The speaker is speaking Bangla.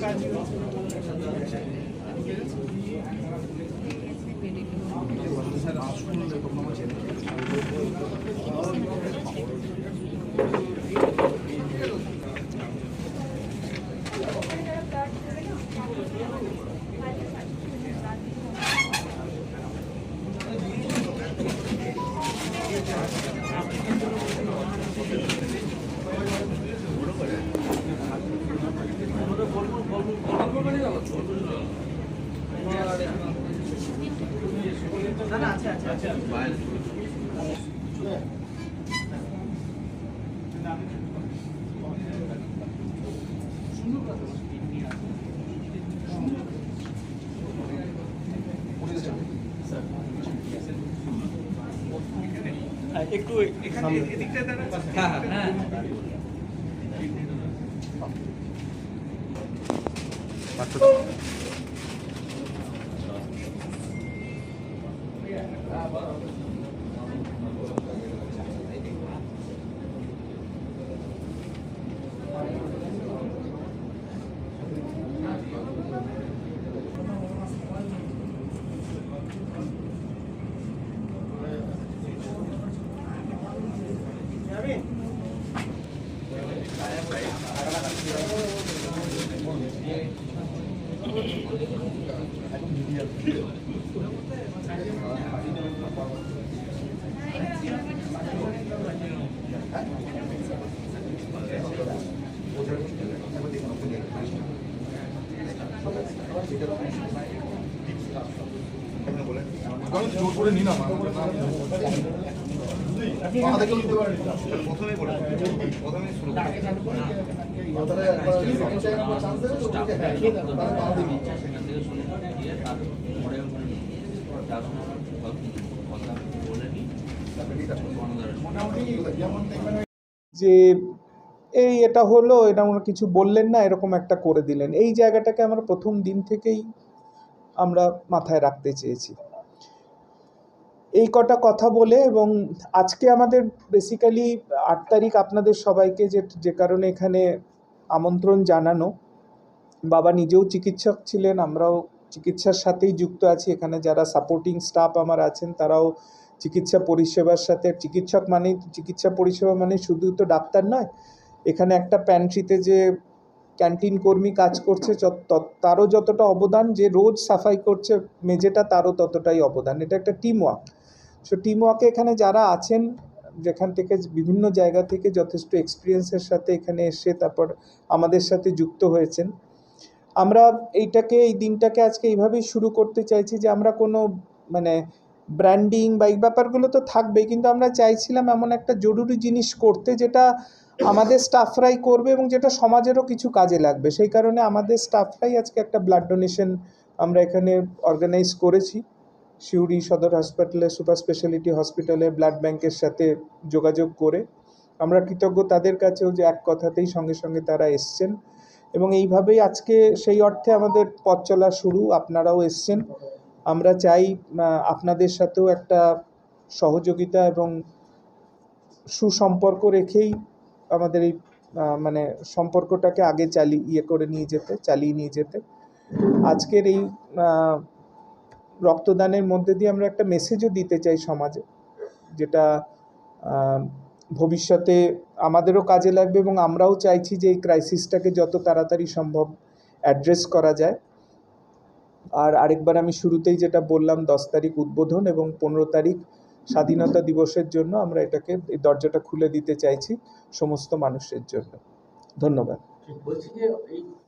কাজ না আচ্ছা আচ্ছা আচ্ছা একটু এখানে এদিকটা দাঁড়ান। হ্যাঁ। হ্যাঁ। জোর করে নি না যে এই এটা হলো, এটা আমরা কিছু বললেন না, এরকম একটা করে দিলেন। এই জায়গাটাকে আমরা প্রথম দিন থেকেই আমরা মাথায় রাখতে চেয়েছি। এই কটা কথা বলে এবং আজকে আমাদের বেসিক্যালি আট তারিখ আপনাদের সবাইকে যে যে কারণে এখানে আমন্ত্রণ জানানো। বাবা নিজেও চিকিৎসক ছিলেন, আমরাও চিকিৎসার সাথেই যুক্ত আছি। এখানে যারা সাপোর্টিং স্টাফ আমার আছেন, তারাও চিকিৎসা পরিষেবার সাথে, চিকিৎসক মানেই চিকিৎসা পরিষেবা মানে শুধু তো ডাক্তার নয়, এখানে একটা প্যান্ট্রিতে যে ক্যান্টিন কর্মী কাজ করছে তারও যতটা অবদান, যে রোজ সাফাই করছে, মেঝেটা তারও ততটাই অবদান। এটা একটা টিম ওয়ার্ক সো টিম ওয়ার্কে এখানে যারা আছেন, যেখান থেকে বিভিন্ন জায়গা থেকে যথেষ্ট এক্সপিরিয়েন্সের সাথে এখানে এসে তারপর আমাদের সাথে যুক্ত হয়েছেন। আমরা এইটাকে, এই দিনটাকে আজকে এইভাবেই শুরু করতে চাইছি যে আমরা কোনো মানে ব্র্যান্ডিং বা এই ব্যাপারগুলো তো থাকবেই, কিন্তু আমরা চাইছিলাম এমন একটা জরুরি জিনিস করতে যেটা আমাদের স্টাফরাই করবে এবং যেটা সমাজেরও কিছু কাজে লাগবে। সেই কারণে আমাদের স্টাফরাই আজকে একটা ব্লাড ডোনেশন আমরা এখানে অর্গানাইজ করেছি। সিউড়ি সদর হাসপাতালে সুপার স্পেশালিটি হসপিটালে ব্লাড ব্যাংকের সাথে যোগাযোগ করে আমরা কৃতজ্ঞ তাদের কাছেও যে এক কথাতেই সঙ্গে সঙ্গে তারা এসছেন। এবং এইভাবেই আজকে সেই অর্থে আমাদের পথ চলা শুরু, আপনারাও এসছেন। আমরা চাই আপনাদের সাথেও একটা সহযোগিতা এবং সুসম্পর্ক রেখেই আমাদের এই মানে সম্পর্কটাকে আগে চালিয়ে ইয়ে করে নিয়ে যেতে, চালিয়ে নিয়ে যেতে। আজকের এই রক্তদানের মধ্যে দিয়ে আমরা একটা মেসেজও দিতে চাই সমাজে, যেটা ভবিষ্যতে আমাদেরও কাজে লাগবে এবং আমরাও চাইছি যে এই ক্রাইসিসটাকে যত তাড়াতাড়ি সম্ভব অ্যাড্রেস করা যায়। আর আরেকবার আমি শুরুতেই যেটা বললাম, দশ তারিখ উদ্বোধন এবং পনেরো তারিখ স্বাধীনতা দিবসের জন্য আমরা এটাকে, এই দরজাটা খুলে দিতে চাইছি সমস্ত মানুষের জন্য। ধন্যবাদ।